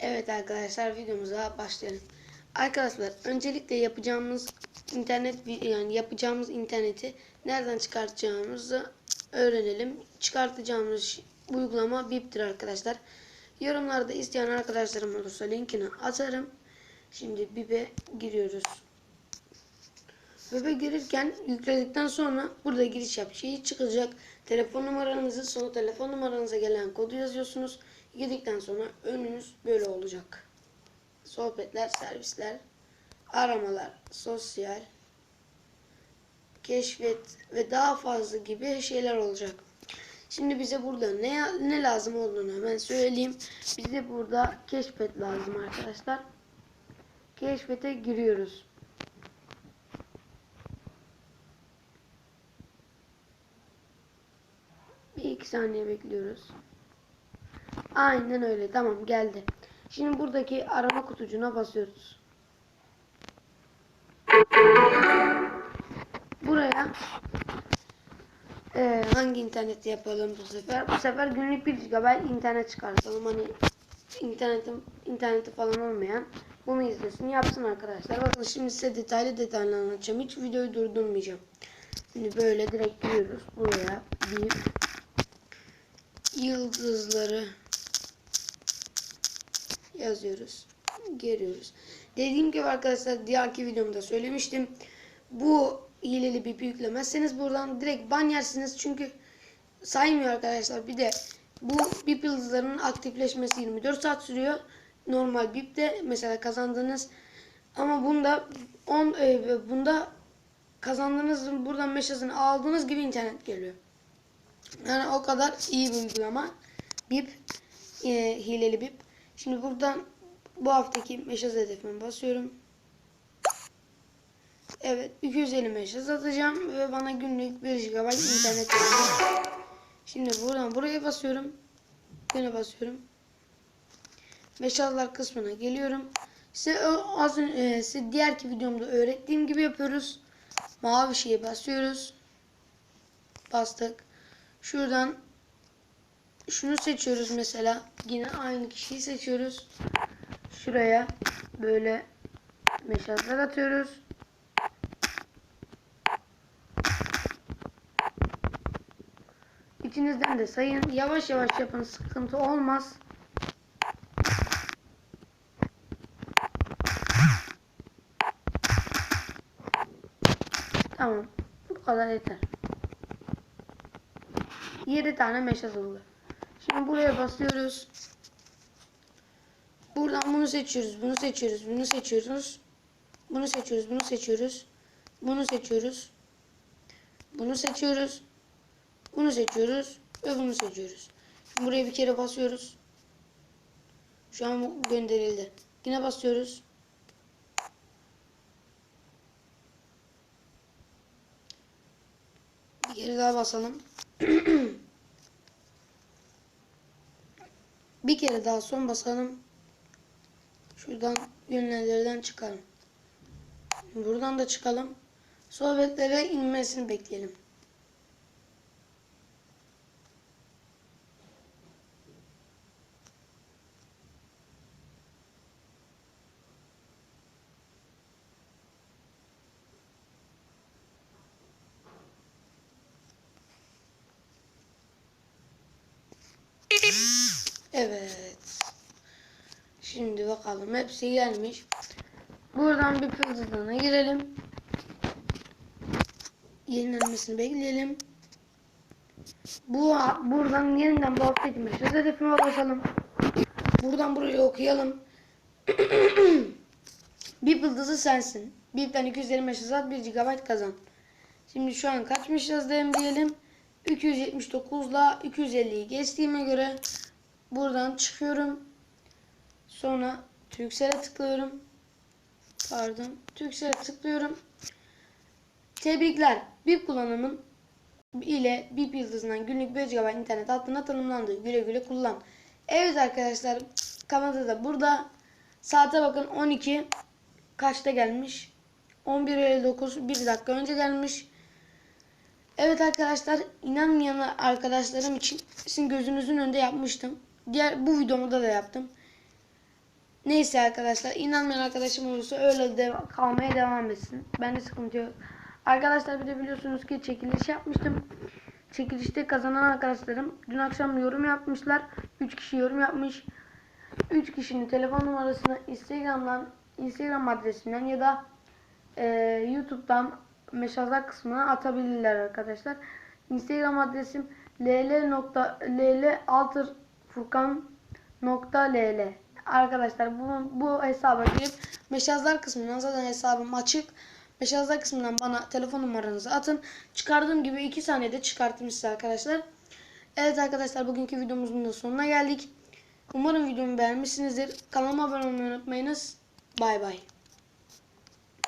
Evet arkadaşlar videomuza başlayalım. Arkadaşlar öncelikle yapacağımız internet yani yapacağımız interneti nereden çıkartacağımızı öğrenelim. Çıkartacağımız uygulama Bip'tir arkadaşlar. Yorumlarda isteyen arkadaşlarım olursa linkini atarım. Şimdi Bip'e giriyoruz. Bip'e girirken yükledikten sonra burada giriş yap şeyi çıkacak. Telefon numaranızı sonra telefon numaranıza gelen kodu yazıyorsunuz. Girdikten sonra önünüz böyle olacak. Sohbetler, servisler, aramalar, sosyal, keşfet ve daha fazla gibi şeyler olacak. Şimdi bize burada ne ne lazım olduğunu hemen söyleyeyim. Bize burada keşfet lazım arkadaşlar. Keşfete giriyoruz. Bir iki saniye bekliyoruz. Aynen öyle. Tamam geldi. Şimdi buradaki arama kutucuğuna basıyoruz. Buraya eee, hangi interneti yapalım bu sefer? Bu sefer günlük 1 GB internet çıkartalım. Hani internetim interneti falan olmayan bunu izlesin yapsın arkadaşlar. Bakın şimdi size detaylı detaylı anlatacağım. Hiç videoyu durdurmayacağım. Şimdi böyle direkt giriyoruz. Buraya bir yıldızları yazıyoruz. Giriyoruz. Dediğim gibi arkadaşlar diğerki videomda söylemiştim. Bu hileli bir yüklemezseniz buradan direkt ban yersiniz. Çünkü saymıyor arkadaşlar. Bir de bu bip yıldızlarının aktifleşmesi 24 saat sürüyor. Normal bipte mesela kazandığınız ama bunda 10 e, bunda kazandığınız buradan meşasını aldığınız gibi internet geliyor. Yani o kadar iyi bir uygulama. Bip, e, hileli bip. Şimdi buradan bu haftaki meşaz hedefime basıyorum. Evet 250 meşaz atacağım ve bana günlük 1 GB internet verecek. Şimdi buradan buraya basıyorum. Güne basıyorum. Meşazlar kısmına geliyorum. Size az önce size diğerki videomda öğrettiğim gibi yapıyoruz. Mavi şeye basıyoruz. Bastık. Şuradan şunu seçiyoruz mesela. Yine aynı kişiyi seçiyoruz. Şuraya böyle meşazlar atıyoruz. İçinizden de sayın. Yavaş yavaş yapın. Sıkıntı olmaz. Tamam. Bu kadar yeter. 7 tane meşaz oldu. Şimdi buraya basıyoruz. Buradan bunu seçiyoruz. Bunu seçiyoruz. Bunu seçiyoruz. Bunu seçiyoruz. Bunu seçiyoruz. Bunu seçiyoruz. Bunu seçiyoruz. Bunu seçiyoruz. Ve bunu seçiyoruz. Şimdi buraya bir kere basıyoruz. Şu an gönderildi. Yine basıyoruz. Bir kere daha basalım. Bir kere daha son basalım. Şuradan yönlendirden çıkalım. Buradan da çıkalım. Sohbetlere inmesini bekleyelim. Evet. Şimdi bakalım hepsi gelmiş. Buradan bir pıldızlığına girelim. Yenilenmesini bekleyelim. Bu buradan yeniden bu hafta mesaj hedefime basalım. Buradan buraya okuyalım. bir yıldızı sensin. Bipten 250 mesaj at 1 GB kazan. Şimdi şu an kaç mesajındayım diyelim. 279 ile 250'yi geçtiğime göre buradan çıkıyorum. Sonra Türksel'e tıklıyorum. Pardon. Türksel'e tıklıyorum. Tebrikler. BIP kullanımın ile BIP yıldızından günlük 5 GB internet hattına tanımlandı. Güle güle kullan. Evet arkadaşlar. Kanada da burada. Saate bakın 12. Kaçta gelmiş? 11.59 1 dakika önce gelmiş. Evet arkadaşlar inanmayan arkadaşlarım için sizin gözünüzün önünde yapmıştım. Diğer bu videomda da yaptım. Neyse arkadaşlar inanmayan arkadaşım olursa öyle de kalmaya devam etsin. Bende sıkıntı yok. Arkadaşlar bir de biliyorsunuz ki çekiliş yapmıştım. Çekilişte kazanan arkadaşlarım dün akşam yorum yapmışlar. 3 kişi yorum yapmış. 3 kişinin telefon numarasını Instagram'dan Instagram adresinden ya da e, YouTube'dan mesajlar kısmına atabilirler arkadaşlar. Instagram adresim ll.ll.furkan.ll Arkadaşlar bu, bu hesaba girip mesajlar kısmından zaten hesabım açık. Mesajlar kısmından bana telefon numaranızı atın. Çıkardığım gibi 2 saniyede çıkarttım size arkadaşlar. Evet arkadaşlar bugünkü videomuzun da sonuna geldik. Umarım videomu beğenmişsinizdir. Kanalıma abone olmayı unutmayınız. Bay bay.